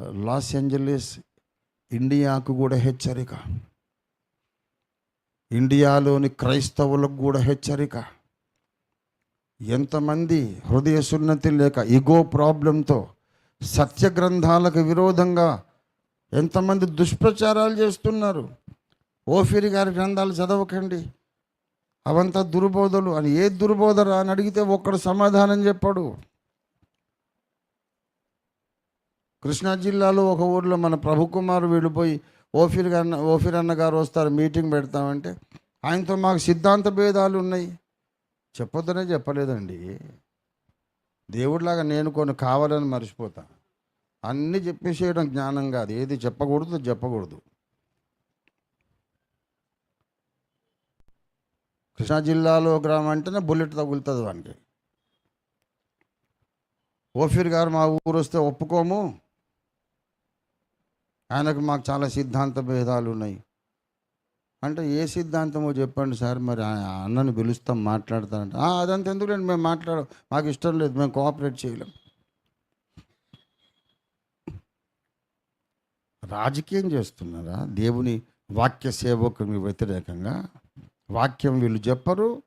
Loss Angeles ఇండియాకు కూడా హెచ్చరిక. ఇండియాలోని క్రైస్తవులకు కూడా హెచ్చరిక. ఎంతమంది హృదయ సున్నతి లేక ఇగో ప్రాబ్లంతో సత్య గ్రంథాలకు విరోధంగా ఎంతమంది దుష్ప్రచారాలు చేస్తున్నారు? ఓఫిరి గారి గ్రంథాలు చదవకండి. అవంతా దుర్బోధలు అని ఏ దుర్బోధరా అని అడిగితే ఒక్కడు సమాధానం చెప్పాడు. కృష్ణా జిల్లాలో ఒక ఊర్లో మన ప్రభుకుమార్ వెళ్ళిపోయి ఓఫిర్ అన్న ఓఫిర్ అన్న గారు వస్తారు మీటింగ్ పెడతామంటే ఆయనతో మాకు సిద్ధాంత భేదాలు ఉన్నాయి. చెప్పొద్దనే చెప్పలేదండి. దేవుడిలాగా నేను కొన్ని కావాలని మర్చిపోతా. అన్నీ చెప్పేసేయడం జ్ఞానం కాదు. ఏది చెప్పకూడదు చెప్పకూడదు. కృష్ణా జిల్లాలో గ్రామం అంటేనే బుల్లెట్ తగులుతుంది వానికి. ఓఫీర్ గారు మా ఊరు వస్తే ఒప్పుకోము. ఆయనకు మాకు చాలా సిద్ధాంత భేదాలు ఉన్నాయి. అంటే ఏ సిద్ధాంతమో చెప్పండి సార్ మరి అన్నను అన్నని పిలుస్తాం మాట్లాడతానంటే "ఆ, అదంతా ఎందుకులేండి మేము మాట్లాడ మాకు ఇష్టం లేదు మేము కోఆపరేట్ చేయలేం. రాజకీయం చేస్తున్నారా? దేవుని వాక్య సేవకుని వ్యతిరేకంగా? వాక్యం వీళ్ళు చెప్పరు.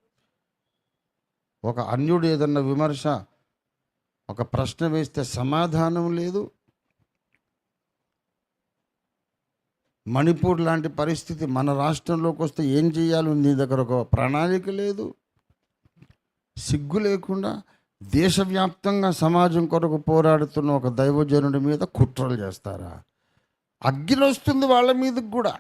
ఒక అన్యుడు ఏదన్నా విమర్శ ఒక ప్రశ్న వేస్తే సమాధానం లేదు. మణిపూర్ లాంటి పరిస్థితి మన రాష్ట్రంలోకి వస్తే ఏం చేయాలో? నీ దగ్గర ఒక ప్రణాళిక లేదు. సిగ్గు లేకుండా దేశవ్యాప్తంగా సమాజం కొరకు పోరాడుతున్న ఒక దైవజనుడి మీద కుట్రలు చేస్తారా? అగ్గిలు వస్తుంది వాళ్ళ మీదకి కూడా.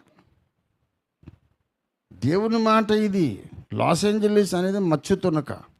దేవుని మాట ఇది. లాస్ ఏంజలీస్ అనేది మచ్చుతునక.